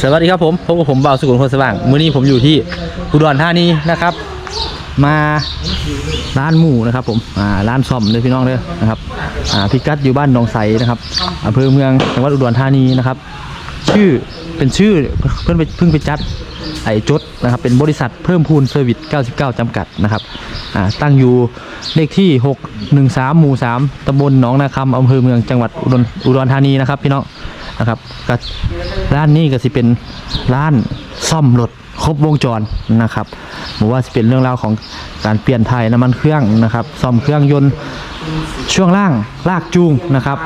สวัสดีครับผมพบกับผมบ่าวสุขุมคนสว่างมื้อนี้ผมอยู่ที่อุดรธานีนะครับ มาร้านหมูนะครับ ผมอ่าร้านซ่อมเลยพี่น้องเด้อนะครับอ่าพิกัดอยู่บ้านหนองไสนะครับอำเภอเมืองจังหวัดอุดรธานีนะครับ ชื่อเป็นชื่อเพิ่นไปเพิ่งไปจัดไอจดนะครับเป็นบริษัทเพิ่มพูนเซอร์วิส 99 จำกัดนะครับอ่าตั้งอยู่เลขที่ 613 หมู่ 3ตำบลหนองนาคำอำเภอเมืองจังหวัดอุดรธานีนะครับพี่น้อง นะครับก็ร้านนี้ก็สิเป็นร้านซ่อมรถครบวงจรนะครับบอกว่าจะเป็นเรื่องราวของการเปลี่ยนไทยน้ำมันเครื่องนะครับ ซ่อมเครื่องยนต์ช่วงล่างลากจูงนะครับ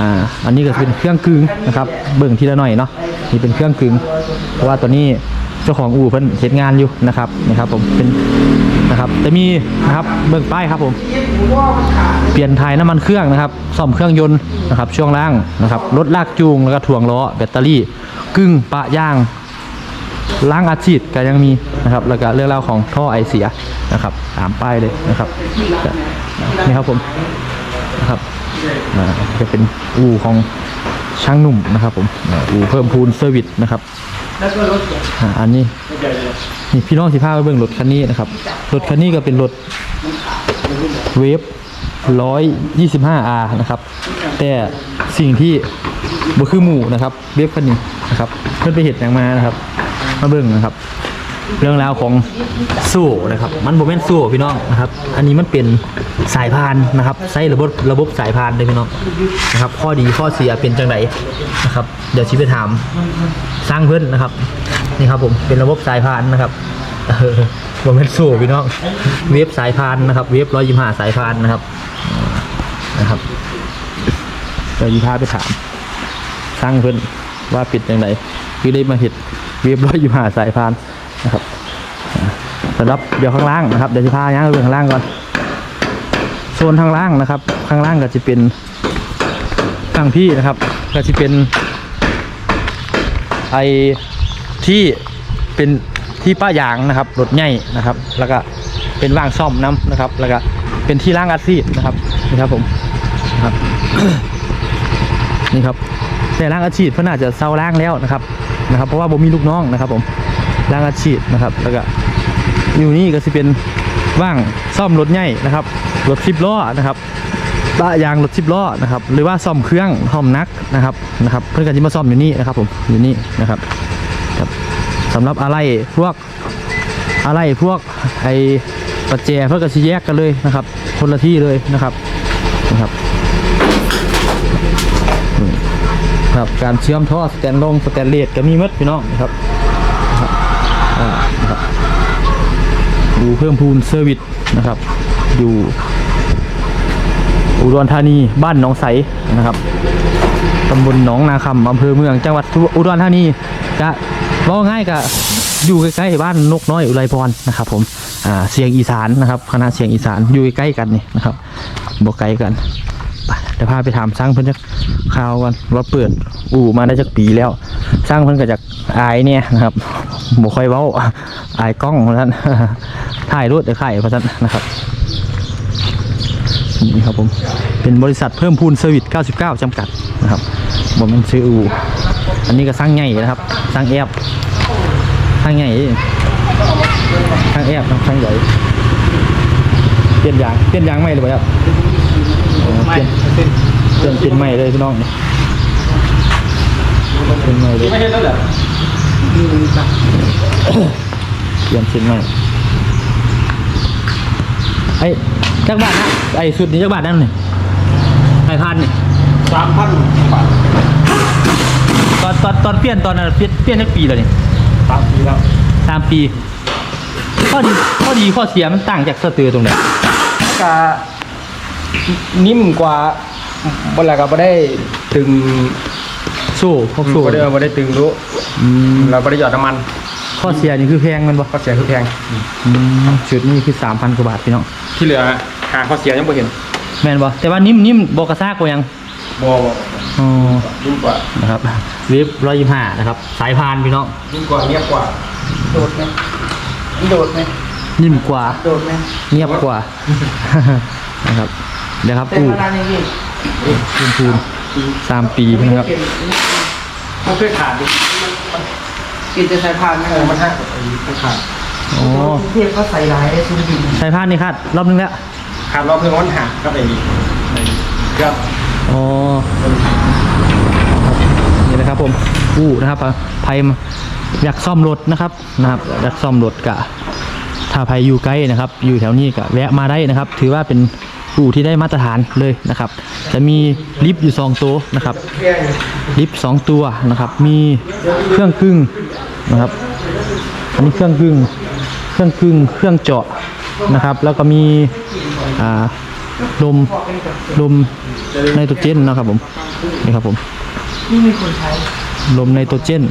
อ่าอันนี้ก็เป็นเครื่องกึ่งนะครับ เบิ่งทีละหน่อยเนาะนี่เป็นเครื่องกึ่งเพราะว่าตัวนี้เจ้าของอู่เพิ่นเฮ็ดงานอยู่นะครับนะครับผมเป็นนะครับจะมีนะครับเบิ่งป้ายครับผม เปลี่ยนถ่ายน้ำมันเครื่องนะครับซ่อมเครื่องยนต์นะครับ ช่วงล่างนะครับรถลากจูงแล้วก็ถ่วงล้อแบตเตอรี่กึ่งปะยางล้างอาชีพก็ยังมีนะครับ แล้วก็เรื่องราวของท่อไอเสียนะครับตามป้ายเลยนะครับนี่ครับผมนะครับจะเป็นอู่ของช่างหนุ่มนะครับผมอู่เพิ่มพูนเซอร์วิสนะครับ อ่าอันนี้นี่พี่น้องสิพาไปเบิ่งรถคันนี้นะครับ รถคันนี้ก็เป็นรถเวฟร้อยยี่สิบห้าอาร์นะครับ แต่สิ่งที่บ่คือหมู่นะครับ เวฟคันนี้นะครับเพื่อนไปเห็ดอย่างมานะครับ มาเบิ่งนะครับ เรื่องราวของโซ่นะครับ มันโมเมนต์โซ่พี่น้องนะครับ อันนี้มันเป็นสายพานนะครับใช้ระบบระบบสายพานเลยพี่น้องนะครับ ข้อดีข้อเสียเป็นจังไดนะครับ เดี๋ยวชี้ไปถามสร้างเพื่อนนะครับนี่ครับผมเป็นระบบสายพานนะครับโมเมนต์โซ่พี่น้องเวฟสายพานนะครับ เวฟร้อยยี่ห้าสายพานนะครับนะครับเดี๋ยวยีพาไปถามสร้างเพื่อนว่าปิดยังไงคือได้มาเห็ดเรียบร้อยอยู่หาสายพาน นะครับสำหรับเดี๋ยวข้างล่างนะครับเดี๋ยวจะพาย่างไปข้างล่างก่อนโซนข้างล่างนะครับ ข้างล่างก็จะเป็นฝั่งพี่นะครับ ก็จะเป็นไอที่เป็นที่ป้ายางนะครับรถใหญ่นะครับ แล้วก็เป็นว่างซ่อมน้ำนะครับ แล้วก็เป็นที่ล้างอัดซีดนะครับนี่ครับผมนะครับนี่ครับแต่ร่างอาชีพเพื่อนอาจจะเซาร่างแล้วนะครับนะครับ เพราะว่าผมมีลูกน้องนะครับผม ร่างอาชีพนะครับ แล้วก็อยู่นี่ก็จะเป็นว่างซ่อมรถใหญ่นะครับรถสิบล้อนะครับปะยางรถสิบล้อนะครับ หรือว่าซ่อมเครื่องซ่อมนักนะครับนะครับ เพื่อนกันจะมาซ่อมอยู่นี่นะครับ ผมอยู่นี่นะครับครับสำหรับอะไรพวกอะไรพวกไอปัจเจเพื่อนก็จะแยกกันเลยนะครับ คนละที่เลยนะครับนะครับครับการเชื่อมท่อสแตนลงสแตนเลสก็มีมัดพี่น้องนะครับ นะครับ ดูเพิ่มพูนเซอร์วิสนะครับ อยู่อุดรธานีบ้านหนองใสนะครับตำบลหนองนาคำอำเภอเมืองจังหวัดอุดรธานีจะว่าง่ายกับอยู่ใกล้ๆบ้านนกน้อยอุไรพรนะครับ ผมเสียงอีสานนะครับคณะเสียงอีสานอยู่ใกล้กันนี่นะครับบกไกลกัน ยวพาไปถามสร้างเพิ่นจักข่าวกันว่าเปิดอู่มาได้จักปีแล้ว สร้างเพิ่นก็จากอายเนี่ยนะครับบ่ค่อยเว้าอายกล้องเพราะนั้นถ่ายรูปเดี๋ยวถ่ายเพราะฉะนั้นนะครับนี่ครับผมเป็นบริษัทเพิ่มพูนเซอร์วิส 99 จำกัดนะครับผมเป็นซื้ออู่อันนี้ก็สร้างใหญ่นะครับ สร้างแอบสร้างใหญ่สร้างแอบสร้างใหญ่เปลี่ยนยางเปลี่ยนยางใหม่หรือเปล่าครับ เปลี่ยนเปลี่ยนเปลี่ยนใหม่เลยพี่น้องนี่เปลี่ยนใหม่เลยไม่ใช่แล้วเหรอเปลี่ยนเส้นใหม่ไอ้จักรบาทนะไอ้สุดนี้จักรบาทนั่นนี่ไอ้พันนี่สามพันบาทตอนตอนตอนเปลี่ยนตอนนั้นเปลี่ยนเปลี่ยนได้ปีแล้วนี่สามปีแล้วสามปีข้อดีข้อดีข้อเสียมันต่างจากสเตอร์ตรงไหนก็ นิ่มกว่าบนหลักก็ไม่ได้ตึงโซ่พวกโซ่ไม่ได้ไม่ได้ตึงรู้อืมเราไม่ได้หยอดน้ำมันข้อเสียนี่คือแพงมันบ่ข้อเสียคือแพงอืมชุดนี้คือสามพันกว่าบาทพี่น้องที่เหลือหาข้อเสียยังไม่เห็นแม่นบ่แต่ว่านิ่มนิ่มบกระซากกว่ายังบอบอ๋อนิ่มกว่านะครับวิบร้อยยี่ห้านะครับ สายพานพี่น้องนิ่มกว่าเงียบกว่าโดดไหมโดดไหมนิ่มกว่าโดดไหมเงียบกว่า นะครับ เดี๋ยวครับเต้นอู้มานานยังไงพูนพูนสามปีนะครับมันเคยขาดดิกินจะใช้พานเออมันหักกับไอ้มันขาดอ๋อเทียบก็ใส่ลายได้ซุ้มดินใช้ผ้านี่คาดรอบนึงแล้วขาดรอบเพื่อนมันหักก็ไปอีกเกือบอ๋อนี่นะครับผมอู้นะครับไพมาอยากซ่อมรถนะครับนะครับอยากซ่อมรถกะถ้าไพอยู่ใกล้นะครับ อยู่แถวนี้ก็แวะมาได้นะครับ ถือว่าเป็น อู่ที่ได้มาตรฐานเลยนะครับ จะมีลิฟต์อยู่สองตัวนะครับ ลิฟต์สองตัวนะครับ มีเครื่องกึ่งนะครับ อันนี้เครื่องกึ่งเครื่องกึ่งเครื่องเจาะนะครับ แล้วก็มีลมลมไนโตรเจนนะครับผมนี่ครับผมนี่มีคนใช้ลมไนโตรเจน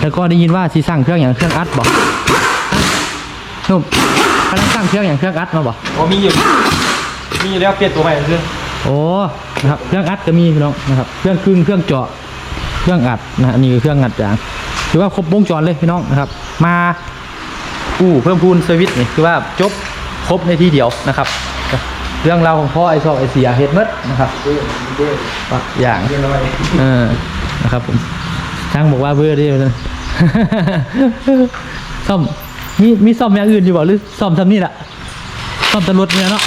แล้วก็ได้ยินว่าซีสร้างเครื่องอย่างเครื่องอัดบอกนุ่มกำลังสร้างเครื่องอย่างเครื่องอัดมาบอกอ๋อมีอยู่ มีอยู่แล้วเปลี่ยนตัวใหม่เรื่องโอ้นะครับเครื่องอัดก็มีพี่น้องนะครับเครื่องกึ่งเครื่องเจาะเครื่องอัดนะอันนี้คือเครื่องอัดอย่างถือว่าครบวงจรเลยพี่น้องนะครับ มาอู้เพิ่มพูนเซอร์วิสนี่คือว่าจบครบในที่เดียวนะครับ เรื่องราวของพ่อไอซอกไอเสียเฮ็ดมดนะครับปักอย่างเรียนอะไรเออนะครับผมช่างบอกว่าเบอร์ดิซ่อมมีมีซ่อมอย่างอื่นอยู่บ่หรือซ่อมทำนี่แหละซ่อมแตรถเนี่ยเนาะ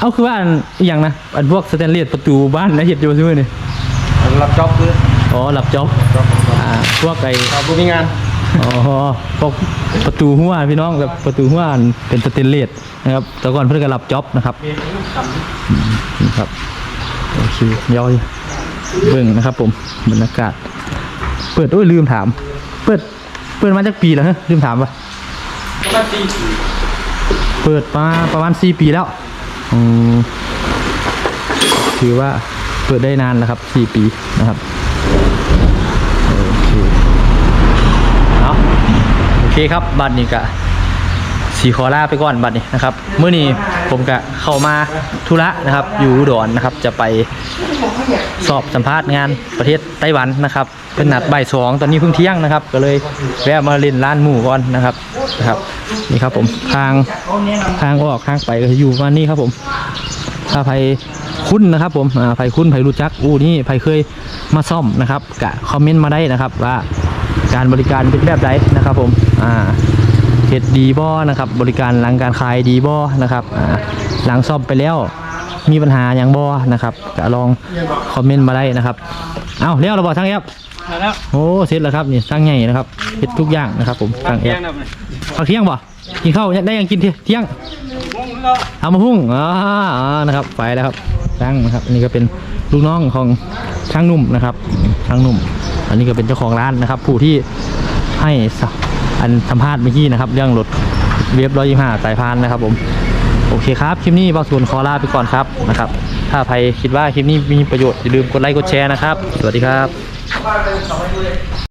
เอาคือว่าอันอหย่างนะอันพวกสแตนเลสประตูบ้านนะเห็ดอยู่ซื่อนี่รับจ็อบคืออ๋อหลับจ็อบอ่าพวกไอ้เราบุมีงาน อ๋อพวกประตูหัวพี่น้องแบบประตูหัวอันเป็นสแตนเลสนะครับแต่ก่อนเพื่อนก็หลับจ็อบนะครับนี่ครับโอเคย่อยเบิ่งนะครับผมบรรยากาศ เปิดโอ้ยลืมถาม เปิดเปิดมาจากปีแล้วฮะลืมถามปะบ้านตีเปิดมาประมาณสี่ปีแล้วอืม ถือว่าเปิดได้นานแล้วครับสี่ปีนะครับโอเคเอาโอเคครับบัตรนี้กะ สีคอล่าไปก่อนบัตรนี้นะครับเมื่อนี้ผมกะเข้ามาธุระนะครับ อยู่อุดรนนะครับจะไปสอบสัมภาษณ์งานประเทศไต้หวันนะครับเป็นนัดบ่ายสองตอนนี้เพิ่งเที่ยงนะครับ ก็เลยแวะมาเล่นร้านหมูก่อนนะครับนะครับ นี่ครับผมทางทางออกทางไปก็จะอยู่มานี้ครับผมถ้าใครคุ้นนะครับ ผมอ่าใครคุ้นใครรู้จักอู้นี่ใครเคยมาซ่อมนะครับกะคอมเมนต์มาได้นะครับว่าการบริการเป็นแบบไหนนะครับผมอ่า เฮ็ดดีบ่นะครับ บริการหลังการขายดีบ่นะครับอ่าหลังซ่อมไปแล้วมีปัญหาอย่างบ่นะครับก็ลองคอมเมนต์มาได้นะครับเอาเรียกเราบอกทางแอปมาแล้วโอ้เสร็จแล้วครับนี่ตั้งใหญ่นะครับเฮ็ดทุกอย่างนะครับ ผมทางแอเพี้ยปงนะพักเที่ยงบ่กินข้าวได้ยังกินเที่ยงมงแล้วเอามาพุ่งอ่าอ่านะครับไปแล้วครับตั้งนะครับอันนี้ก็เป็นลูกน้องของช่างหนุ่มนะครับช่างหนุ่ม อันนี้ก็เป็นเจ้าของร้านนะครับ ผู้ที่ให้ส อันสัมภาษณ์เมื่อกี้นะครับ เรื่องรถเวฟร้อยยี่ห้าสายพานนะครับผม โอเคครับ คลิปนี้บางส่วนขอลาไปก่อนครับนะครับ ถ้าใครคิดว่าคลิปนี้มีประโยชน์อย่าลืมกดไลค์กดแชร์นะครับ สวัสดีครับ